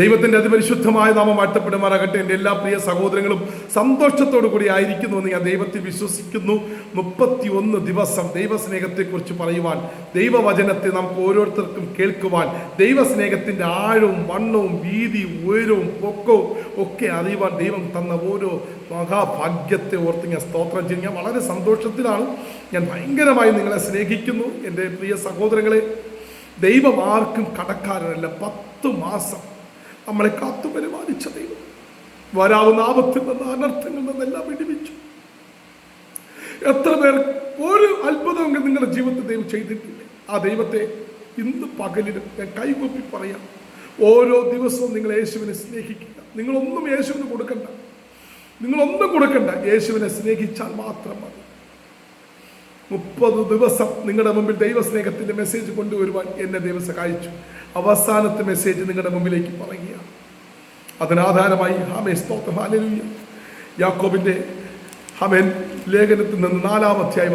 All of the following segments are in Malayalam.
ദൈവത്തിന്റെ അതിപരിശുദ്ധമായ നാമം വാഴ്ത്തപ്പെടുമാറാകട്ടെ. എന്റെ എല്ലാ പ്രിയ സഹോദരങ്ങളും സന്തോഷത്തോടു കൂടി ആയിരിക്കുന്നു എന്ന് ഞാൻ ദൈവത്തിൽ വിശ്വസിക്കുന്നു. മുപ്പത്തി ഒന്ന് ദിവസം ദൈവസ്നേഹത്തെക്കുറിച്ച് പറയുവാൻ ദൈവവചനത്തെ നമുക്ക് ഓരോരുത്തർക്കും കേൾക്കുവാൻ ദൈവസ്നേഹത്തിന്റെ ആഴവും വണ്ണവും വീതി ഉയരവും പൊക്കവും ഒക്കെ അറിയുവാൻ ദൈവം തന്ന ഓരോ മഹാഭാഗ്യത്തെ ഓർത്ത് ഞാൻ സ്തോത്രം ചെയ്യും ഞാൻ വളരെ സന്തോഷത്തിലാണ്. ഞാൻ ഭയങ്കരമായി നിങ്ങളെ സ്നേഹിക്കുന്നു. എന്റെ പ്രിയ സഹോദരങ്ങളെ ദൈവം ആർക്കും കടക്കാരനല്ല. പത്ത് മാസം നമ്മളെ കാത്തു പരിപാലിച്ച ദൈവം. വരാവുന്ന ആപത്തിൽ നിന്ന് അനർത്ഥങ്ങളിൽ നിന്നെല്ലാം വിടിവിച്ചു. എത്ര പേർ ഒരു അത്ഭുതം നിങ്ങളുടെ ജീവിതത്തിൽ ദൈവം ചെയ്തിട്ടില്ല. ആ ദൈവത്തെ ഇന്ന് പകലിലും ഞാൻ കൈകൊപ്പി പറയാം. ഓരോ ദിവസവും നിങ്ങൾ യേശുവിനെ സ്നേഹിക്കുക. നിങ്ങളൊന്നും യേശുവിന് കൊടുക്കണ്ട. നിങ്ങളൊന്നും കൊടുക്കണ്ട. യേശുവിനെ സ്നേഹിച്ചാൽ മാത്രം മതി. മുപ്പത് ദിവസം നിങ്ങളുടെ മുമ്പിൽ ദൈവസ്നേഹത്തിന്റെ മെസ്സേജ് കൊണ്ടുവരുവാൻ എന്നെ ദൈവം സഹായിച്ചു. അവസാനത്തെ മെസ്സേജ് നിങ്ങളുടെ മുമ്പിലേക്ക് പറയുക അതിനാധാരമായി ഹാമേ സ്തോത്രം. ഹാലലുയ്യ യാക്കോബിന്റെ ഹമേൻ ലേഖനത്തിൽ നിന്ന് നാലാം അധ്യായം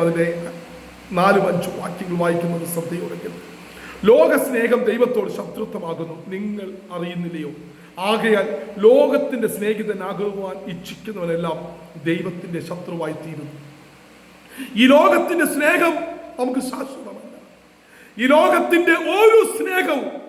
നാലും അഞ്ചും വാക്യങ്ങൾ വായിക്കുന്നത് ശ്രദ്ധയോടെ ലോകസ്നേഹം ദൈവത്തോട് ശത്രുത്വമാകുന്നു. നിങ്ങൾ അറിയുന്നില്ലയോ? ആകയാൽ ലോകത്തിന്റെ സ്നേഹിതനാകുവാൻ ഇച്ഛിക്കുന്നവനെല്ലാം ദൈവത്തിന്റെ ശത്രുവായി തീരുന്നു ഈ ലോകത്തിന്റെ സ്നേഹം നമുക്ക് ശാശ്വതമല്ല. ഈ ലോകത്തിന്റെ ഓരോ സ്നേഹവും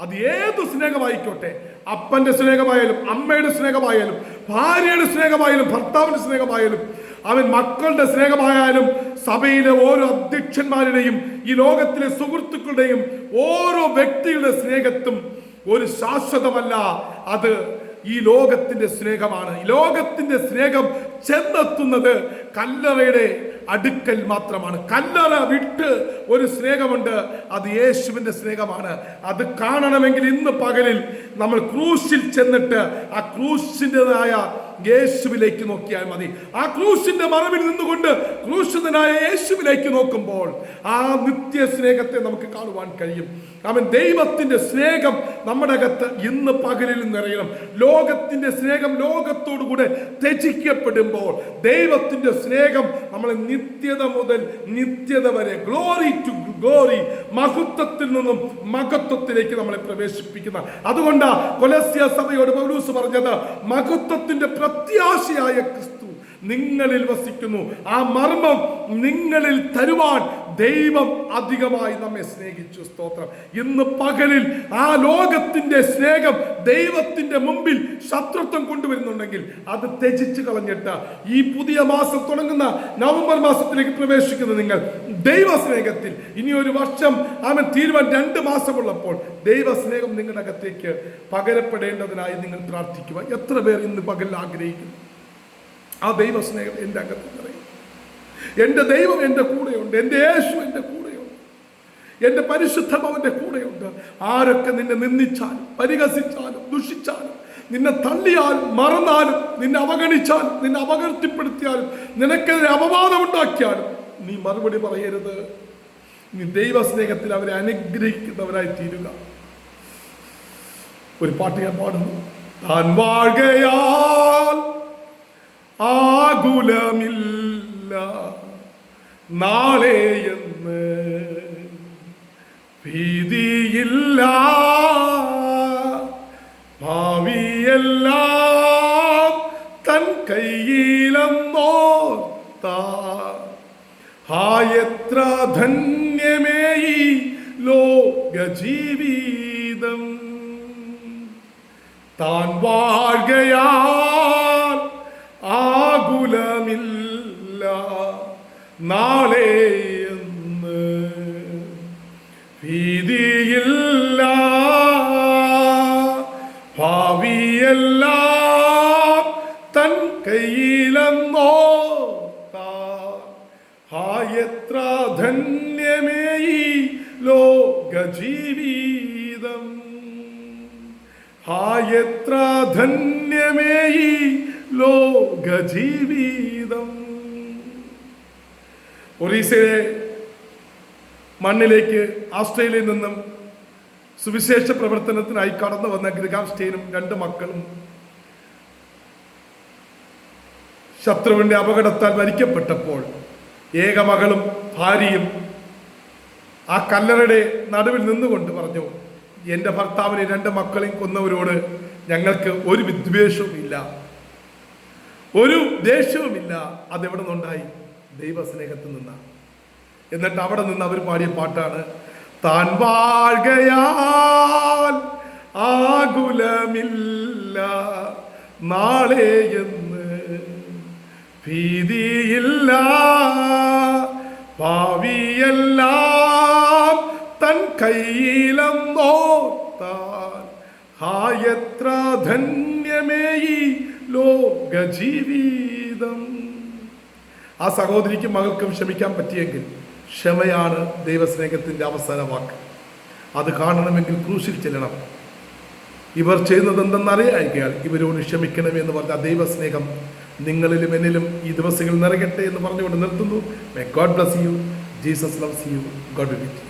അത് ഏത് സ്നേഹമായിക്കോട്ടെ? അപ്പന്റെ സ്നേഹമായാലും അമ്മയുടെ സ്നേഹമായാലും ഭാര്യയുടെ സ്നേഹമായാലും ഭർത്താവിന്റെ സ്നേഹമായാലും അവൻ മക്കളുടെ സ്നേഹമായാലും സഭയിലെ ഓരോ അധ്യക്ഷന്മാരുടെയും ഈ ലോകത്തിലെ സുഹൃത്തുക്കളുടെയും ഓരോ വ്യക്തിയുടെ സ്നേഹത്തും ഒരു ശാശ്വതമല്ല. അത് ഈ ലോകത്തിന്റെ സ്നേഹമാണ്. ലോകത്തിന്റെ സ്നേഹം ചെന്നെത്തുന്നത് കല്ലറയുടെ അടുക്കൽ മാത്രമാണ്. കല്ലറ വിട്ട് ഒരു സ്നേഹമുണ്ട്. അത് യേശുവിന്റെ സ്നേഹമാണ്. അത് കാണണമെങ്കിൽ ഇന്ന് പകലിൽ നമ്മൾ ക്രൂശിൽ ചെന്നിട്ട് ആ ക്രൂശിന്റെതായ യേശുവിലേക്ക് നോക്കിയാൽ മതി. ആ ക്രൂശിന്റെ മറവിൽ നിന്നുകൊണ്ട് ക്രൂശിതനായ യേശുവിലേക്ക് നോക്കുമ്പോൾ ആ നിത്യ സ്നേഹത്തെ നമുക്ക് കാണുവാൻ കഴിയും. അവൻ ദൈവത്തിന്റെ സ്നേഹം നമ്മുടെ അകത്ത് ഇന്ന് പകലിൽ നിറയണം. ലോകത്തിന്റെ സ്നേഹം ലോകത്തോടുകൂടെ ത്യജിക്കപ്പെടുമ്പോൾ ദൈവത്തിന്റെ സ്നേഹം നമ്മളെ നിത്യത മുതൽ നിത്യത വരെ ഗ്ലോറി ടു ഗ്ലോറി മഹത്വത്തിൽ നിന്നും മഹത്വത്തിലേക്ക് നമ്മളെ പ്രവേശിപ്പിക്കുന്ന. അതുകൊണ്ടാ കൊലസ്യ സഭയോട് പൗലൂസ് പറഞ്ഞത് മഹത്വത്തിന്റെ പ്രത്യാശയായ ക്രിസ്തു നിങ്ങളിൽ വസിക്കുന്നു. ആ മർമ്മം നിങ്ങളിൽ തരുവാൻ ദൈവം അധികമായി നമ്മെ സ്നേഹിച്ചു. സ്തോത്രം. ഇന്ന് പകലിൽ ആ ലോകത്തിന്റെ സ്നേഹം ദൈവത്തിന്റെ മുമ്പിൽ ശത്രുത്വം കൊണ്ടുവരുന്നുണ്ടെങ്കിൽ അത് ത്യജിച്ചു കളഞ്ഞിട്ട് ഈ പുതിയ മാസം തുടങ്ങുന്ന നവംബർ മാസത്തിലേക്ക് പ്രവേശിക്കുന്ന നിങ്ങൾ ദൈവസ്നേഹത്തിൽ ഇനി ഒരു വർഷം അവൻ തീരുവാൻ രണ്ട് മാസമുള്ളപ്പോൾ ദൈവസ്നേഹം നിങ്ങളുടെ അകത്തേക്ക് പകരപ്പെടേണ്ടതിനായി നിങ്ങൾ പ്രാർത്ഥിക്കുക. എത്ര പേർ ഇന്ന് പകലിൽ ആഗ്രഹിക്കുന്നു? ആ ദൈവസ്നേഹം എന്റെ അകത്ത് നിറയും. എന്റെ ദൈവം എന്റെ കൂടെയുണ്ട് എന്റെ യേശു എന്റെ കൂടെയുണ്ട് എന്റെ പരിശുദ്ധം അവന്റെ കൂടെയുണ്ട്. ആരൊക്കെ നിന്നെ നിന്ദിച്ചാലും പരിഹസിച്ചാലും ദുഷിച്ചാലും നിന്നെ തള്ളിയാലും മറന്നാലും നിന്നെ അവഗണിച്ചാലും നിന്നെ അപകീർത്തിപ്പെടുത്തിയാലും നിനക്കെതിരെ അപവാദം ഉണ്ടാക്കിയാലും നീ മറുപടി പറയരുത്. നീ ദൈവസ്നേഹത്തിൽ അവരെ അനുഗ്രഹിക്കുന്നവരായി തീരുക. ഒരു പാട്ട് ഞാൻ പാടുന്നു. താൻ വാഴുകയാൽ ആകുലമില്ല നാളെ എന്ന് ഭീതിയില്ല. ഭാവിയെല്ലാം തൻ കയ്യിലെന്നോർത്ത ഹായത്ര ധന്യമേ ഈ ലോക ജീവിതം താൻ വാഴുകയാൽ നാളെ എന്ന്. ഭീതിയില്ല ഭാവിയെല്ലാം തൻ കയ്യിലെന്നോ എത്ര ധന്യമേയി ലോകജീവിതം. ലോക ജീവിതം ഹായത്ര ധന്യമേയി ലോകജീവിതം. ജീവിതം ഒറീസയിലെ മണ്ണിലേക്ക് ആസ്ട്രേലിയയിൽ നിന്നും സുവിശേഷ പ്രവർത്തനത്തിനായി കടന്നു വന്ന ഗ്രിഗാം സ്റ്റെയിനും രണ്ട് മക്കളും ശത്രുവിന്റെ അപകടത്താൽ മരിക്കപ്പെട്ടപ്പോൾ ഏകമകളും ഭാര്യയും ആ കല്ലറയുടെ നടുവിൽ നിന്നുകൊണ്ട് പറഞ്ഞു എന്റെ ഭർത്താവിനെ രണ്ട് മക്കളെയും കൊന്നവരോട് ഞങ്ങൾക്ക് ഒരു വിദ്വേഷവും ഇല്ല ഒരു ദേഷ്യവുമില്ല. അതെവിടെ നിന്നുണ്ടായി ദൈവസ്നേഹത്തിൽ നിന്നാണ് എന്നിട്ട് അവിടെ നിന്ന് അവർ പാടിയ പാട്ടാണ് താൻ വാഴുകയാൽ ആകുലമില്ല നാളെ എന്ന് ഭീതിയില്ല ഭാവിയെല്ലാം തൻ കയ്യിലെന്നോത്താൻ ഹായത്ര ധന്യമേ ഈ ലോക ജീവിതം ആ സഹോദരിക്കും മകൾക്കും ക്ഷമിക്കാൻ പറ്റിയെങ്കിൽ ക്ഷമയാണ് ദൈവസ്നേഹത്തിന്റെ അവസാന വാക്ക് അത് കാണണമെങ്കിൽ ക്രൂശിൽ ചെല്ലണം. ഇവർ ചെയ്യുന്നത് എന്തെന്നറിയായിക്കയാൽ ഇവരോട് ക്ഷമിക്കണമേ എന്ന് പറഞ്ഞ ദൈവസ്നേഹം നിങ്ങളിലും എന്നിലും ഈ ദിവസങ്ങൾ നിറയട്ടെ എന്ന് പറഞ്ഞുകൊണ്ട് നിർത്തുന്നു. May God bless you Jesus loves you God with